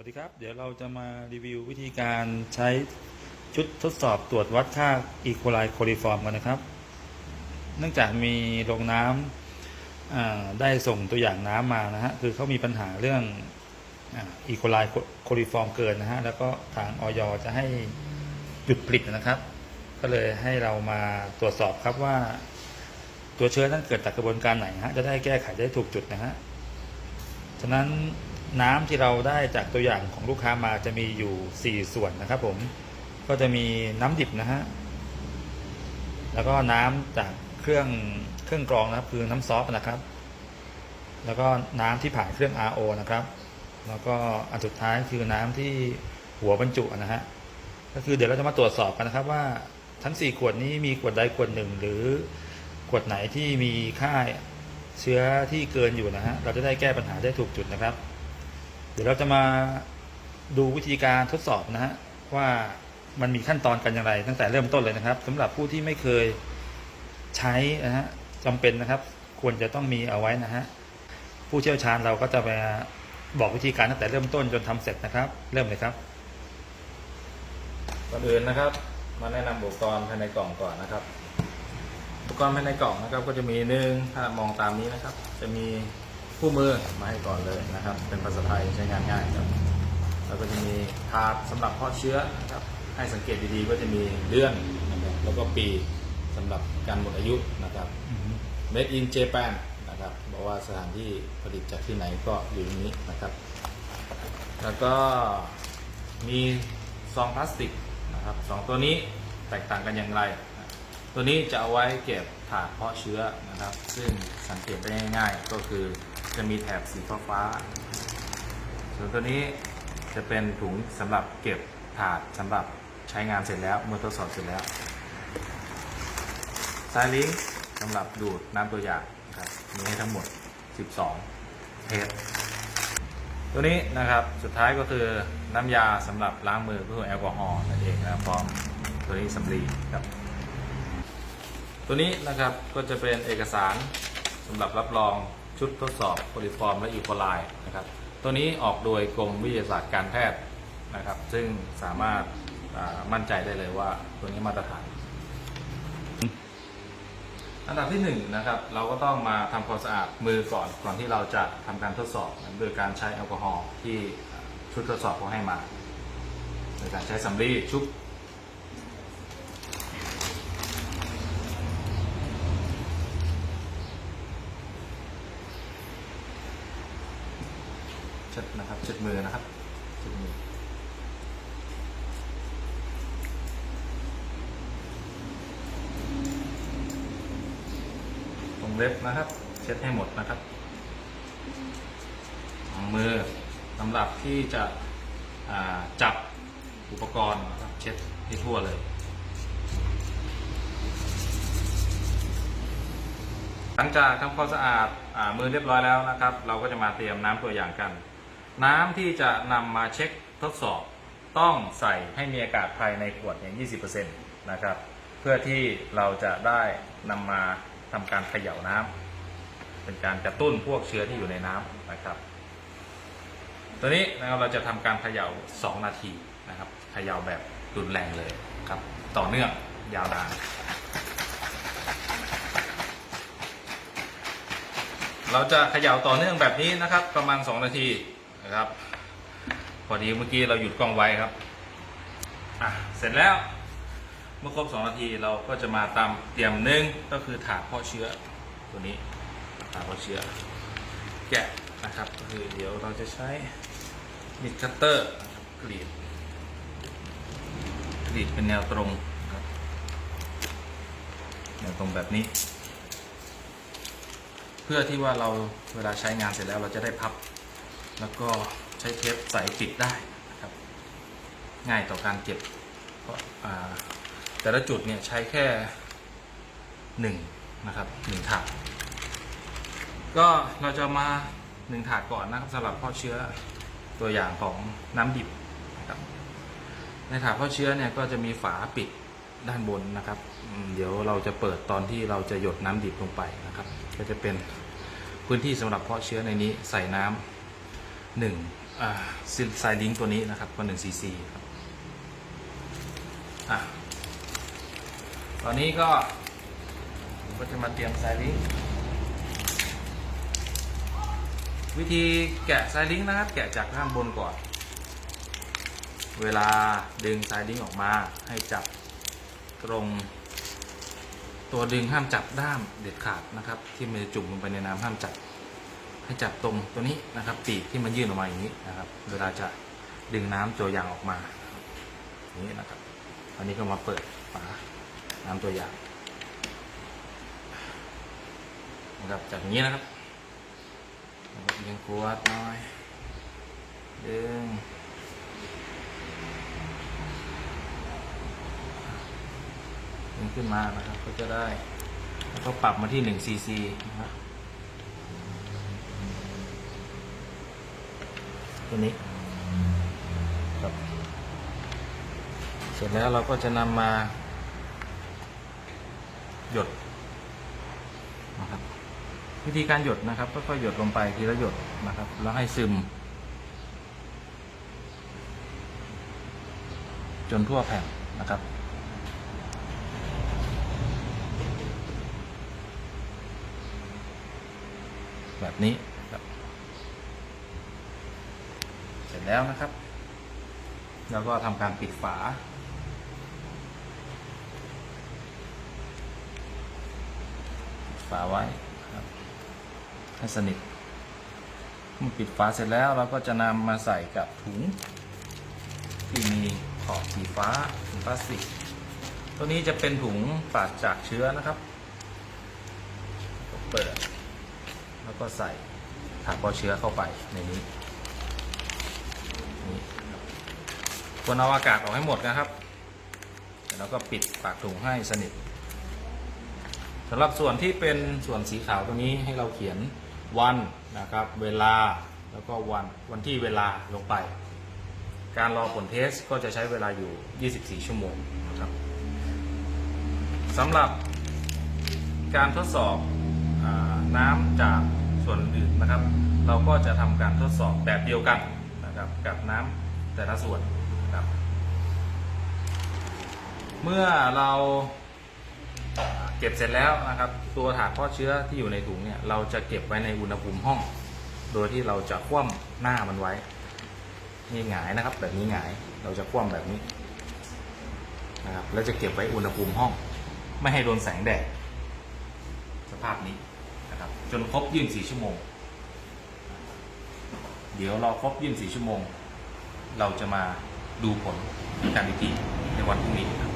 วัสดีครับ เดี๋ยวเราจะมารีวิววิธีการใช้ชุดทดสอบตรวจวัดค่าอีโคไลโคลิฟอร์มกันนะครับ เนื่องจากมีโรงน้ำได้ส่งตัวอย่างน้ำมานะฮะคือเขามีปัญหาเรื่องอีโคไลโคลิฟอร์มเกินนะฮะแล้วก็ทางออยจะให้หยุดผลิตนะครับ ก็เลยให้เรามาตรวจสอบครับว่า ตัวเชื้อนั้นเกิดจากกระบวนการไหนฮะจะได้แก้ไขได้ถูกจุดนะฮะฉะนั้น น้ำที่เราได้จากตัวอย่างของลูกค้ามาจะมีอยู่ 4 ส่วนนะครับผมก็จะมีน้ำดิบนะฮะแล้วก็น้ำจากเครื่องเครื่องกรองนะครับ คือน้ำซอฟนะครับ แล้วก็น้ำที่ผ่านเครื่อง RO นะครับ แล้วก็อันสุดท้ายคือน้ำที่หัวบรรจุนะฮะก็คือเดี๋ยวเราจะมาตรวจสอบกันนะครับว่าทั้ง 4 ขวดนี้มีขวดใดขวดหนึ่งหรือขวดไหนที่มีค่าเชื้อที่เกินอยู่นะฮะเราจะได้แก้ปัญหาได้ถูกจุดนะครับ ดี๋ยวเราจะมาดูวิธีการทดสอบนะฮะว่ามันมีขั้นตอนกันอย่างไร ตั้งแต่เริ่มต้นเลยนะครับสำหรับผู้ที่ไม่เคยใช้นะฮะจำเป็นนะครับ ควรจะต้องมีเอาไว้นะฮะผู้เชี่ยวชาญเราก็จะมาบอกวิธีการตั้งแต่เริ่มต้นจนทำเสร็จนะครับ เริ่มเลยครับก่อนอื่นนะครับ มาแนะนำอุปกรณ์ภายในกล่องก่อนนะครับ อุปกรณ์ภายในกล่องนะครับ ก็จะมีหนึ่งถ้ามองตามนี้นะครับ จะมี คู่มือมาให้ก่อนเลยนะครับ เป็นภาษาไทยใช้งานง่ายครับแล้วก็จะมีถาดสำหรับเพาะเชื้อนะครับให้สังเกตดีๆก็จะมีเดือนนะครับแล้วก็ปีสำหรับการหมดอายุนะครับ Made in Japan นะครับบอกว่าสถานที่ผลิตจากที่ไหนก็อยู่ตรงนี้นะครับ แล้วก็มีซองพลาสติกนะครับสองตัวนี้แตกต่างกันอย่างไร ตัวนี้จะเอาไว้เก็บถาดเพาะเชื้อนะครับ ซึ่งสังเกตได้ง่ายๆก็คือ จะมีแถบสีฟ้าๆส่วนตัวนี้จะเป็นถุงสำหรับเก็บถาดสำหรับใช้งานเสร็จแล้วเมื่อทดสอบเสร็จแล้วสายลิงสำหรับดูดน้ำตัวอย่างครับมีให้ทั้งหมด 12 เทปตัวนี้นะครับสุดท้ายก็คือน้ำยาสำหรับล้างมือก็คือแอลกอฮอล์นั่นเองนะครับพร้อมตัวนี้สำลีครับ ตัวนี้นะครับก็จะเป็นเอกสารสำหรับรับรอง ชุดทดสอบโพลิฟอร์มและอีโคไลนะครับ ตัวนี้ออกโดยกรมวิทยาศาสตร์การแพทย์นะครับ ซึ่งสามารถมั่นใจได้เลยว่าตัวนี้มาตรฐาน อันดับที่หนึ่งนะครับ เราก็ต้องมาทำความสะอาดมือก่อนก่อนที่เราจะทำการทดสอบโดยการใช้แอลกอฮอล์ที่ชุดทดสอบเขาให้มา โดยการใช้สำลีชุบ นะครับเช็ดมือนะครับเช็ดมือตรงเล็บนะครับ เช็ดให้หมดนะครับมือสำหรับที่จะจับอุปกรณ์นะครับเช็ดให้ทั่วเลยหลังจากทำความสะอาดอามือเรียบร้อยแล้วนะครับ เราก็จะมาเตรียมน้ำตัวอย่างกัน น้ำที่จะนำมาเช็คทดสอบต้องใส่ให้มีอากาศภายในขวดเนี่ย20%นะครับ เพื่อที่เราจะได้นำมาทำการเขย่าน้ำเป็นการกระตุ้นพวกเชื้อที่อยู่ในน้ำนะครับ ตัวนี้นะครับเราจะทำการเขย่า 2 นาทีนะครับเขย่าแบบรุนแรงเลยครับต่อเนื่องยาวนานเราจะเขย่าต่อเนื่องแบบนี้นะครับ ประมาณ 2 นาที นะครับ พอดีเมื่อกี้เราหยุดกล้องไว้ครับอะเสร็จแล้วเมื่อครบ2นาทีเราก็จะมาตามเตรียมหนึ่งก็คือถาดเพาะเชื้อตัวนี้ถาดเพาะเชื้อแกะนะครับก็คือเดี๋ยวเราจะใช้มิดคัตเตอร์กรีดกรีดเป็นแนวตรงครับแนวตรงแบบนี้ เพื่อที่ว่าเราเวลาใช้งานเสร็จแล้วเราจะได้พับ แล้วก็ใช้เทปใสปิดได้นะครับ ง่ายต่อการเก็บเพราะาแต่ละจุดเนี่ยใช้แค่หนึ่งนะครับหนึ่งถาดก็เราจะมาหนึ่งถาดก่อนนะครับสำหรับเพาะเชื้อตัวอย่างของน้ำดิบนะครับในถาดเพาะเชื้อเนี่ยก็จะมีฝาปิดด้านบนนะครับ เดี๋ยวเราจะเปิดตอนที่เราจะหยดน้ำดิบลงไปนะครับ ก็จะเป็นพื้นที่สำหรับเพาะเชื้อในนี้ใส่น้ำ หนึ่งอ่าซิลไซลิงตัวนี้นะครับก็หนึ่งซีซีครับอะตอนนี้ก็ผมก็จะมาเตรียมไซลิงวิธีแกะไซลิงนะครับ แกะจากด้านบนก่อน เวลาดึงไซลิงออกมาให้จับตรง ตัวดึงห้ามจับด้ามเด็ดขาดนะครับ ที่มันจะจุ่มลงไปในน้ำห้ามจับ ให้จับตรงตัวนี้นะครับ ปีกที่มันยื่นออกมาอย่างนี้นะครับ เวลาจะดึงน้ำตัวยางออกมาอย่างนี้นะครับ อันนี้ก็มาเปิดฝาน้ำตัวยางนะครับจากอย่างนี้นะครับยังกวดหน่อยดึงดึงขึ้นมานะครับก็จะได้แล้วก็ปรับมาที่1 cc นะครับ ตัวนี้ครับเสร็จแล้วเราก็จะนำมา หยดนะครับวิธีการหยดนะครับก็ค่อยๆหยดลงไปทีละหยดนะครับ แล้วให้ซึม จนทั่วแผ่นนะครับแบบนี้ครับ เสร็จแล้วนะครับ แล้วก็ทำการปิดฝา ปิดฝาไว้ครับให้สนิทเมื่อปิดฝาเสร็จแล้วเราก็จะนำมาใส่กับถุง ที่มีขอบสีฟ้าถุงพลาสติกตัวนี้จะเป็นถุงปราศจากเชื้อนะครับ เปิด แล้วก็ใส่ถังปลอเชื้อเข้าไปในนี้ครับ ควรเอาอากาศออกให้หมดนะครับแล้วก็ปิดปากถุงให้สนิทสำหรับส่วนที่เป็นส่วนสีขาวตัวนี้ให้เราเขียนวันนะครับ เวลาแล้วก็วันวันที่เวลาลงไป การรอผลเทสก็จะใช้เวลาอยู่ 24 ชั่วโมงนะครับสำหรับการทดสอบอน้ำจากส่วนอื่นนะครับ เราก็จะทำการทดสอบแบบเดียวกันนะครับกับน้ำแต่ละส่วน ครับ เมื่อเราเก็บเสร็จแล้วนะครับ ตัวถาดเพาะเชื้อที่อยู่ในถุงเนี่ยเราจะเก็บไว้ในอุณหภูมิห้อง โดยที่เราจะคว่ำหน้ามันไว้นี่หงายนะครับ แบบนี้หงายเราจะคว่ำแบบนี้นะครับแล้วจะเก็บไว้อุณหภูมิห้อง ไม่ให้โดนแสงแดดสภาพนี้นะครับ จนครบ24ชั่วโมง เดี๋ยวเราครบ24ชั่วโมง เราจะมา ดูผลการอีกทีในวันพรุ่งนี้